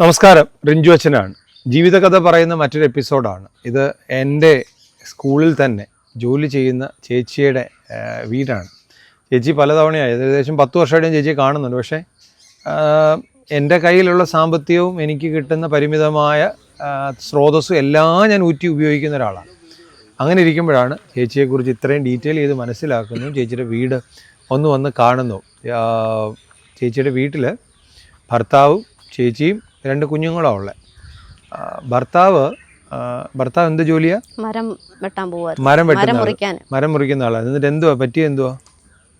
നമസ്കാരം. റിഞ്ചു അച്ഛനാണ്. ജീവിതകഥ പറയുന്ന മറ്റൊരു എപ്പിസോഡാണ്. ഇത് എന്റെ സ്കൂളിൽ തന്നെ ജോലി ചെയ്യുന്ന ചേച്ചിയുടെ വീടാണ്. ചേച്ചി പലതവണയായി ഏകദേശം പത്ത് വർഷമായിട്ടും ചേച്ചിയെ കാണുന്നുണ്ട്. പക്ഷേ എന്റെ കയ്യിലുള്ള സാമ്പത്തികവും എനിക്ക് കിട്ടുന്ന പരിമിതമായ സ്രോതസ്സും എല്ലാം ഞാൻ ഊറ്റി ഉപയോഗിക്കുന്ന ഒരാളാണ്. അങ്ങനെ ഇരിക്കുമ്പോഴാണ് ചേച്ചിയെക്കുറിച്ച് ഇത്രയും ഡീറ്റെയിൽ ചെയ്ത് മനസ്സിലാക്കുന്നു ചേച്ചിയുടെ വീട് ഒന്ന് വന്ന് കാണുന്നു ചേച്ചിയുടെ വീട്ടിൽ ഭർത്താവും ചേച്ചിയും രണ്ട് കുഞ്ഞുങ്ങളാണ് ഉള്ളത് ഭർത്താവ് ഭർത്താവ് എന്ത് ജോലിയാ? മരം വെട്ടാൻ പോവാ. മരം വെട്ടുന്ന ആൾ. മുറിക്കാൻ. മരം മുറിക്കുന്ന ആളാണ് എന്നിട്ട് എന്തുവാ? പറ്റിയ എന്തുവാ?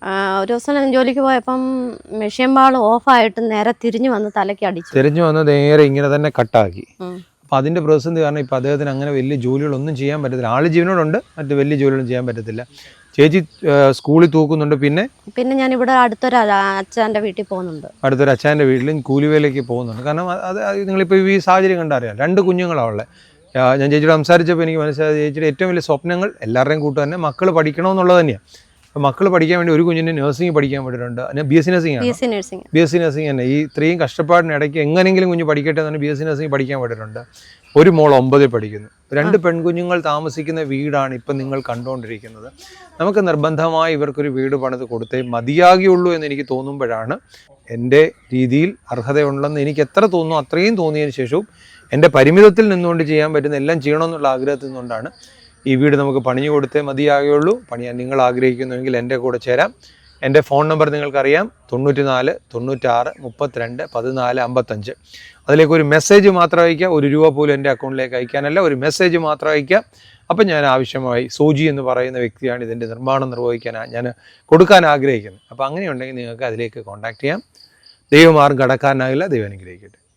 ആ, ഒരു ദിവസം ഞാൻ ജോലിക്ക് പോയപ്പം മെഷീൻ ബാൾ ഓഫായിട്ട് നേരെ തിരിഞ്ഞു വന്ന് തലയ്ക്ക് അടിച്ചു. തിരിഞ്ഞു വന്ന് നേരെ ഇങ്ങനെ തന്നെ കട്ടാക്കി. ഉം. അപ്പം അതിന്റെ പ്രതിസന്ധി കാരണം ഇപ്പം അദ്ദേഹത്തിന് അങ്ങനെ വലിയ ജോലികളൊന്നും ചെയ്യാൻ പറ്റത്തില്ല. ആൾ ജീവനോടുണ്ട് മറ്റ് വലിയ ജോലികളൊന്നും ചെയ്യാൻ പറ്റത്തില്ല. ചേച്ചി സ്കൂളിൽ തൂക്കുന്നുണ്ട്. പിന്നെ പിന്നെ ഞാൻ ഇവിടെ അടുത്തൊരു അച്ഛന്റെ അച്ഛന്റെ വീട്ടിൽ പോകുന്നുണ്ട്. അടുത്തൊരു അച്ഛന്റെ വീട്ടിലും കൂലിവേലയ്ക്ക് പോകുന്നുണ്ട്. കാരണം അത് നിങ്ങളിപ്പോൾ ഈ സാഹചര്യം കണ്ടറിയാം. രണ്ട് കുഞ്ഞുങ്ങളാണ് ഉള്ളത് ഞാൻ ചേച്ചിയോട് സംസാരിച്ചപ്പോൾ എനിക്ക് മനസ്സിലായത് ചേച്ചിയുടെ ഏറ്റവും വലിയ സ്വപ്നങ്ങൾ എല്ലാവരുടെയും കൂട്ടു തന്നെ മക്കൾ പഠിക്കണമെന്നുള്ളത് തന്നെയാണ് അപ്പോൾ മക്കൾ പഠിക്കാൻ വേണ്ടി ഒരു കുഞ്ഞിന് നഴ്സിംഗ് പഠിക്കാൻ വേണ്ടിയിട്ടുണ്ട് അതിന് B S C nursing B ആണ് S C nursing B S C nursing തന്നെ. ഈ ഇത്രയും കഷ്ടപ്പാടിനിടയ്ക്ക് എങ്ങനെയെങ്കിലും കുഞ്ഞ് പഠിക്കട്ടെ എന്ന് ബി എസ് സി നഴ്സിംഗ് പഠിക്കാൻ വേണ്ടിയിട്ടുണ്ട് ഒരു മോൾ ഒമ്പതിൽ പഠിക്കുന്നു. രണ്ട് പെൺകുഞ്ഞുങ്ങൾ താമസിക്കുന്ന വീടാണ് ഇപ്പം നിങ്ങൾ കണ്ടുകൊണ്ടിരിക്കുന്നത് നമുക്ക് നിർബന്ധമായി ഇവർക്കൊരു വീട് പണിത് കൊടുത്തേ മതിയാകിയുള്ളൂ എന്ന് എനിക്ക് തോന്നുമ്പോഴാണ് എന്റെ രീതിയിൽ അർഹതയുണ്ടെന്ന് എനിക്ക് എത്ര തോന്നുന്നു അത്രയും തോന്നിയതിന് ശേഷവും എന്റെ പരിമിതത്തിൽ നിന്നുകൊണ്ട് ചെയ്യാൻ പറ്റുന്ന എല്ലാം ചെയ്യണമെന്നുള്ള ആഗ്രഹത്തിൽ നിന്നുകൊണ്ടാണ് ഈ വീട് നമുക്ക് പണിഞ്ഞു കൊടുത്തേ മതിയാകുള്ളൂ. പണിയാൻ നിങ്ങൾ ആഗ്രഹിക്കുന്നുവെങ്കിൽ എന്റെ കൂടെ ചേരാം. എന്റെ ഫോൺ നമ്പർ നിങ്ങൾക്കറിയാം. തൊണ്ണൂറ്റി നാല് തൊണ്ണൂറ്റാറ് മുപ്പത്തിരണ്ട് പതിനാല് അമ്പത്തഞ്ച്. അതിലേക്ക് ഒരു മെസ്സേജ് മാത്രം അയക്കുക ഒരു രൂപ പോലും എന്റെ അക്കൗണ്ടിലേക്ക് അയക്കാനല്ല. ഒരു മെസ്സേജ് മാത്രം അയക്കുക അപ്പം ഞാൻ ആവശ്യമായി സൂചി എന്ന് പറയുന്ന വ്യക്തിയാണ് ഇതിന്റെ നിർമ്മാണം നിർവഹിക്കാൻ ഞാൻ കൊടുക്കാൻ ആഗ്രഹിക്കുന്നത്. അപ്പോൾ അങ്ങനെയുണ്ടെങ്കിൽ നിങ്ങൾക്ക് അതിലേക്ക് കോൺടാക്റ്റ് ചെയ്യാം. ദൈവമാർഗം കടക്കാനാകില്ല ദൈവം അനുഗ്രഹിക്കട്ടെ.